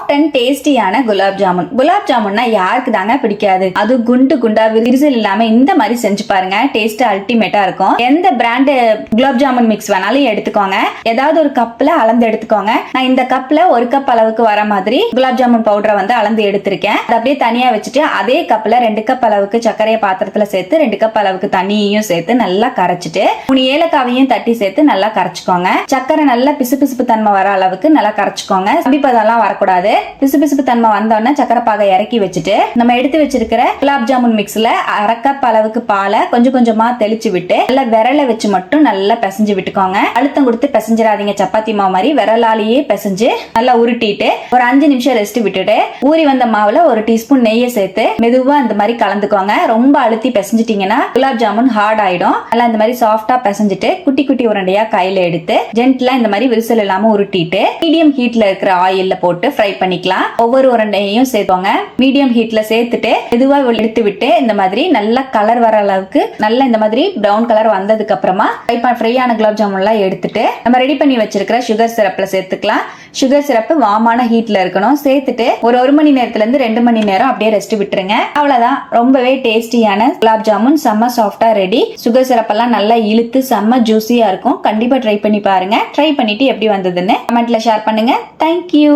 Soft and டேஸ்டியான குலாப் ஜாமுன் குலாப் ஜாமுன்னா யாருக்கு தாங்க பிடிக்காது? அது குண்டு குண்டா விரிசல் இல்லாம இந்த மாதிரி செஞ்சு பாருங்க. டேஸ்ட் அல்டிமேட்டா இருக்கும். எந்த பிராண்ட் குலாப் ஜாமுன் மிக்ஸ் வேணாலும் எடுத்துக்கோங்க. ஏதாவது ஒரு கப்ல அளந்து எடுத்துக்கோங்க. நான் இந்த கப்ல ஒரு கப் அளவுக்கு வர மாதிரி குலாப் ஜாமுன் பவுடரை வந்து அளந்து எடுத்திருக்கேன். அதை அப்படியே தனியா வச்சுட்டு அதே கப்ல ரெண்டு கப் அளவுக்கு சர்க்கரையை பாத்திரத்துல சேர்த்து ரெண்டு கப் அளவுக்கு தண்ணியையும் சேர்த்து நல்லா கரைச்சிட்டு மூணு ஏலக்காவையும் தட்டி சேர்த்து நல்லா கரைச்சுக்கோங்க. சர்க்கரை நல்லா பிசுபிசுப்பு தன்மை வர அளவுக்கு நல்லா கரைச்சுக்கோங்க. சம்பிப்பதெல்லாம் வரக்கூடாது. பிசுபிசுப்பு தன்மை வந்தோடனே சக்கரை பாகை இறக்கி வச்சுட்டு நம்ம எடுத்து வச்சிருக்கிற குலாப் ஜாமுன் மிக்ஸ்ல அரைக்கப் அளவுக்கு பாலை கொஞ்சம் கொஞ்சமா தெளிச்சு விட்டு நல்லா விரலை வச்சு மட்டும் நல்லா பிசைஞ்சு விட்டுக்கோங்க. அழுத்தம் கொடுத்து பிசைஞ்சிடாதீங்க சப்பாத்தி மாவு மாதிரி. விரலாலேயே பிசைஞ்சு நல்லா உருட்டிட்டு ஒரு அஞ்சு நிமிஷம் ரெஸ்ட் விட்டுட்டு ஊறி வந்த மாவுல ஒரு டீஸ்பூன் நெய்யை சேர்த்து மெதுவா இந்த மாதிரி கலந்துக்கோங்க. ரொம்ப அழுத்தி பிசைஞ்சிட்டீங்கன்னா குலாப் ஜாமுன் ஹார்ட் ஆயிடும். நல்லா இந்த மாதிரி சாஃப்டா பிசைஞ்சிட்டு குட்டி குட்டி உருண்டையா கையில எடுத்து ஜென்ட்லா இந்த மாதிரி விரிசல் இல்லாம உருட்டிட்டு மீடியம் ஹீட்ல இருக்கிற ஆயில்ல போட்டு ஃப்ரை பண்ணிக்கலாம். ஒவ்வொரு உருண்டையையும் சேர்த்துவாங்க மீடியம் ஹீட்ல சேர்த்துட்டு மெதுவா எடுத்து விட்டு இந்த மாதிரி நல்லா கலர் வர அளவுக்கு நல்லா இந்த மாதிரி பிரவுன் கலர் வந்ததுக்கு அப்புறமா ஃப்ரை ஃப்ரையான குலாப் ஜாமுன்லாம் எடுத்துட்டு நம்ம ரெடி பண்ணி வச்சிருக்கிற சுகர் சிரப்ல சேர்த்துக்கலாம். சுகர் சிரப் வாமான ஹீட்ல இருக்கணும். சேர்த்துட்டு ஒரு ஒரு மணி நேரத்துல இருந்து ரெண்டு மணி நேரம் அப்படியே ரெஸ்ட் விட்டுருங்க. அவ்வளவுதான். ரொம்பவே டேஸ்டியான குலாப் ஜாமுன். செம்ம சாஃப்டா ரெடி சுகர் சிரப் எல்லாம் நல்லா இழுத்து செம்ம ஜூஸியா இருக்கும். கண்டிப்பா ட்ரை பண்ணி பாருங்க. ட்ரை பண்ணிட்டு எப்படி வந்ததுன்னு கமெண்ட்ல ஷேர் பண்ணுங்க. தேங்க்யூ